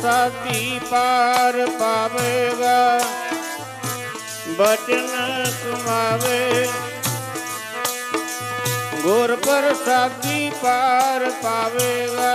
ਪ੍ਰਸਾਦੀ ਪਾਰ ਪਾਵੇਗਾ। ਬਚਨ ਕਮਾਵੇ ਗੁਰ ਪ੍ਰਸਾਦੀ ਪਾਰ ਪਾਵੇਗਾ।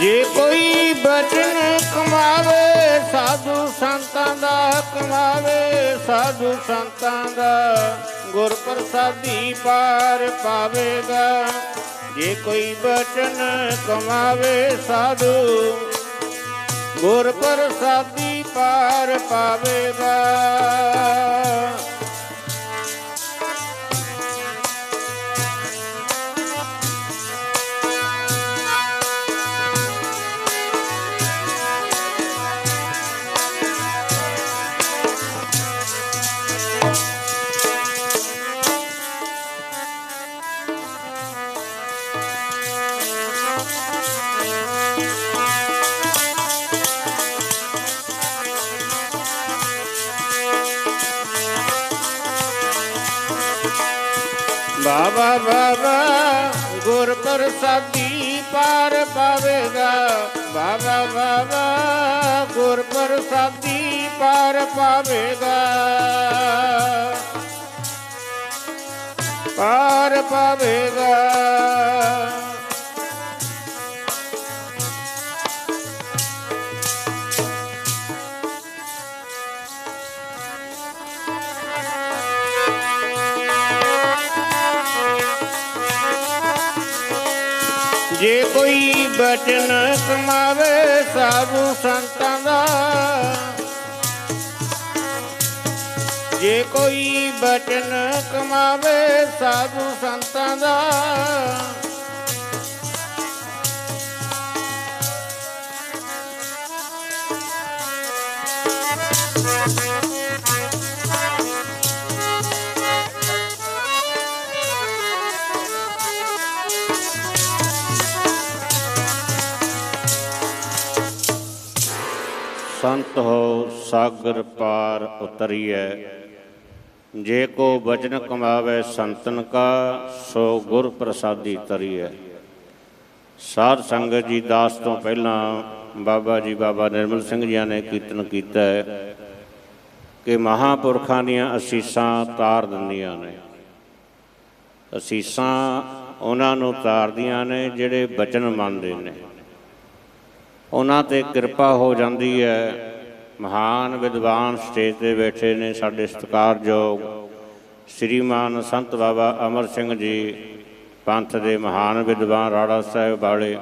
ਜੇ ਕੋਈ ਬਚਨ ਕਮਾਵੇ, ਸਾਧੂ ਸੰਤਾਂ ਦਾ ਕਮਾਵੇ ਸਾਧੂ ਸੰਤਾਂ ਦਾ ਗੁਰ ਪ੍ਰਸਾਦੀ ਪਾਰ ਪਾਵੇਗਾ। ਜੇ ਕੋਈ ਬਚਨ ਕਮਾਵੇ, ਸਾਧੂ ਗੁਰ ਪ੍ਰਸਾਦੀ ਪਾਰ ਪਾਵੇਗਾ। ਬਾਬਾ ਬਾਬਾ ਗੁਰ ਪ੍ਰਸਾਦੀ ਪਾਰ ਪਾਵੇਗਾ। ਬਾਬਾ ਬਾਬਾ ਗੁਰ ਪ੍ਰਸਾਦੀ ਪਾਰ ਪਾਵੇਗਾ। ਪਾਰ ਪਾਵੇਗਾ। ਜੇ ਕੋਈ ਬਚਨ ਕਮਾਵੇ ਸਾਧੂ ਸੰਤਾਂ ਦਾ ਜੇ ਕੋਈ ਬਚਨ ਕਮਾਵੇ ਸਾਧੂ ਸੰਤਾਂ ਦਾ ਸੰਤ ਹੋ, ਸਾਗਰ ਪਾਰ ਉਤਰੀਐ। ਜੇ ਕੋ ਬਚਨ ਕਮਾਵੇ ਸੰਤਨ ਕਾ, ਸੋ ਗੁਰ ਪ੍ਰਸਾਦੀ ਤਰੀਐ। ਸਾਧ ਸੰਗਤ ਜੀ, ਦਾਸ ਤੋਂ ਪਹਿਲਾਂ ਬਾਬਾ ਜੀ, ਬਾਬਾ ਨਿਰਮਲ ਸਿੰਘ ਜੀ ਨੇ ਕੀਰਤਨ ਕੀਤਾ ਹੈ ਕਿ ਮਹਾਪੁਰਖਾਂ ਦੀਆਂ ਅਸੀਸਾਂ ਤਾਰ ਦਿੰਦੀਆਂ ਨੇ। ਅਸੀਸਾਂ ਉਹਨਾਂ ਨੂੰ ਤਾਰਦੀਆਂ ਨੇ ਜਿਹੜੇ ਬਚਨ ਮੰਨਦੇ ਨੇ। ਉਹਨਾਂ ਤੇ ਕਿਰਪਾ ਹੋ ਜਾਂਦੀ ਹੈ। ਮਹਾਨ ਵਿਦਵਾਨ ਸਟੇਜ ਤੇ ਬੈਠੇ ਨੇ ਸਾਡੇ ਸਤਿਕਾਰਯੋਗ ਸ੍ਰੀਮਾਨ ਸੰਤ ਬਾਬਾ ਅਮਰ ਸਿੰਘ ਜੀ, ਪੰਥ ਦੇ ਮਹਾਨ ਵਿਦਵਾਨ ਰਾੜਾ ਸਾਹਿਬ ਵਾਲੇ,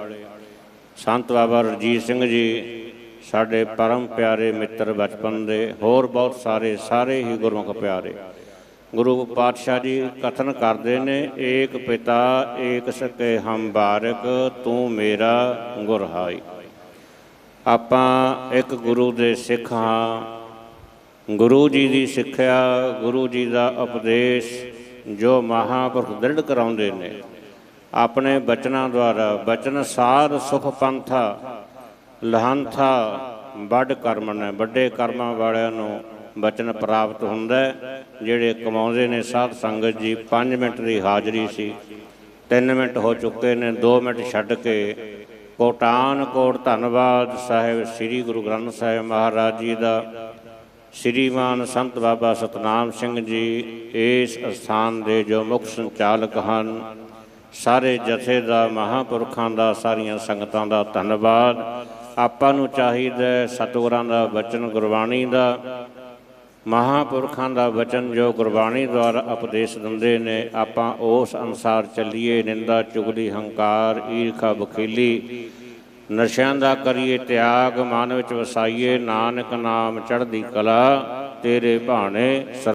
ਸੰਤ ਬਾਬਾ ਰਜੀਤ ਸਿੰਘ ਜੀ, ਸਾਡੇ ਪਰਮ ਪਿਆਰੇ ਮਿੱਤਰ ਬਚਪਨ ਦੇ, ਹੋਰ ਬਹੁਤ ਸਾਰੇ ਸਾਰੇ ਹੀ ਗੁਰਮੁਖ ਪਿਆਰੇ। ਗੁਰੂ ਪਾਤਸ਼ਾਹ ਜੀ ਕਥਨ ਕਰਦੇ ਨੇ, ਏਕ ਪਿਤਾ, ਏਕ ਸਕੇ ਹਮ ਬਾਰਕ, ਤੂੰ ਮੇਰਾ ਗੁਰਹਾਈ ਆਪਾਂ ਇੱਕ ਗੁਰੂ ਦੇ ਸਿੱਖ ਹਾਂ। ਗੁਰੂ ਜੀ ਦੀ ਸਿੱਖਿਆ, ਗੁਰੂ ਜੀ ਦਾ ਉਪਦੇਸ਼ ਜੋ ਮਹਾਂਪੁਰਖ ਦ੍ਰਿੜ ਕਰਾਉਂਦੇ ਨੇ। ਆਪਣੇ ਬਚਨਾਂ ਦੁਆਰਾ ਬਚਨ ਸਾਧ ਸੁਖ ਪੰਥਾ, ਲਹੰਥਾ ਵੱਡ ਕਰਮ ਨੇ। ਵੱਡੇ ਕਰਮਾਂ ਵਾਲਿਆਂ ਨੂੰ ਬਚਨ ਪ੍ਰਾਪਤ ਹੁੰਦਾ ਜਿਹੜੇ ਕਮਾਉਂਦੇ ਨੇ ਸਾਧ ਸੰਗਤ ਜੀ। 5 ਮਿੰਟ ਦੀ ਹਾਜ਼ਰੀ ਸੀ 3 ਮਿੰਟ ਹੋ ਚੁੱਕੇ ਨੇ 2 ਮਿੰਟ ਛੱਡ ਕੇ ਕੋਟਾਨ ਕੋਟ ਧੰਨਵਾਦ ਸਾਹਿਬ ਸ੍ਰੀ ਗੁਰੂ ਗ੍ਰੰਥ ਸਾਹਿਬ ਮਹਾਰਾਜ ਜੀ ਦਾ। ਸ੍ਰੀਮਾਨ ਸੰਤ ਬਾਬਾ ਸਤਨਾਮ ਸਿੰਘ ਜੀ ਇਸ ਅਸਥਾਨ ਦੇ ਜੋ ਮੁੱਖ ਸੰਚਾਲਕ ਹਨ, ਸਾਰੇ ਜਥੇ ਦਾ, ਮਹਾਪੁਰਖਾਂ ਦਾ, ਸਾਰੀਆਂ ਸੰਗਤਾਂ ਦਾ ਧੰਨਵਾਦ। ਆਪਾਂ ਨੂੰ ਚਾਹੀਦਾ ਸਤਿਗੁਰਾਂ ਦਾ, ਬਚਨ ਗੁਰਬਾਣੀ ਦਾ। ਮਹਾਪੁਰਖਾਂ ਦਾ ਵਚਨ ਜੋ ਗੁਰਬਾਣੀ ਦੁਆਰਾ ਉਪਦੇਸ਼ ਦਿੰਦੇ ਨੇ, ਆਪਾਂ ਉਸ ਅਨੁਸਾਰ ਚੱਲੀਏ, ਨਿੰਦਾ, ਚੁਗਲੀ, ਹੰਕਾਰ, ਈਰਖਾ ਬਖੀਲੀ ਨਸ਼ਿਆਂ ਦਾ ਕਰੀਏ ਤਿਆਗ, ਮਨ ਵਿੱਚ ਵਸਾਈਏ, ਨਾਨਕ ਨਾਮ ਚੜ੍ਹਦੀ ਕਲਾ, ਤੇਰੇ ਭਾਣੇ